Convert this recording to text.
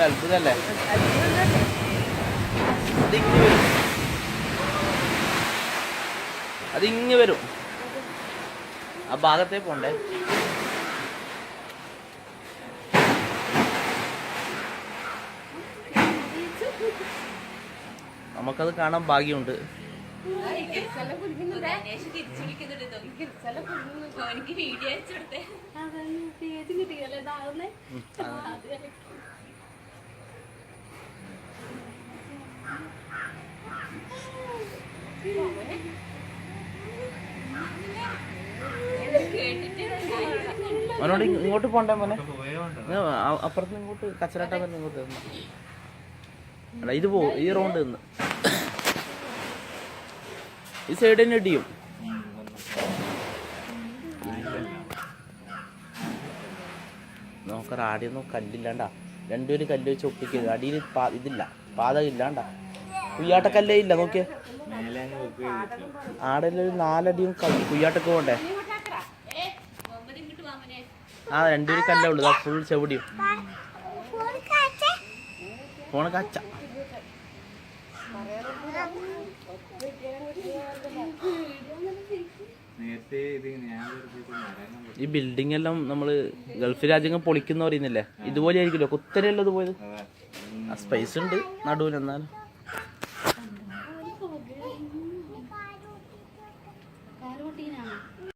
ഒരു അത്ഭുതമല്ലേ. അതിങ്ങ് വരും. അതിങ്ങ് വരും. ആ ഭാഗത്തേ പോണ്ടേ? നമുക്കത് കാണാൻ ഭാഗ്യമുണ്ട്. എനിക്ക് വീഡിയോ അയച്ചു കൊടുത്തേ അവനോട് ഇങ്ങ- ഇങ്ങോട്ട് പോണ്ടേ മോനെ? അപ്പുറത്ത് ഇങ്ങോട്ട് കച്ചറട്ടാ തന്നെ ഇങ്ങോട്ട് എടാ ഇത് പോ ഈ റൗണ്ട് നിന്ന്. ഈ സൈഡ് തന്നെ ഇടിയും. നോക്കറ ആടിയൊന്നും കല്ലില്ലാണ്ടാ. രണ്ടുപേര് കല്ല് വെച്ച് ഒപ്പിക്കുക അടിയിൽ ഇതില്ല. പാതകം ഇല്ലാണ്ടാ. കുയ്യാട്ടക്കല്ലേ ഇല്ല നോക്കിയേ. ആടെ ഒരു നാലടിയും കുയ്യാട്ടൊക്കെ പോണ്ടേ? ആ രണ്ടൊരു കല്ലേ ഉള്ളു. ഫുൾ ചെവിടിയും ഫോണ് കച്ച. ഈ ബിൽഡിംഗ് എല്ലാം നമ്മൾ ഗൾഫ് രാജ്യങ്ങൾ പൊളിക്കുന്ന പറയുന്നില്ലേ ഇതുപോലെ ആയിരിക്കുമല്ലോ കുത്തനെയല്ലോ ഇത് പോയത്. സ്പേസ് ഉണ്ട് നടുവിൽ എന്നാലും.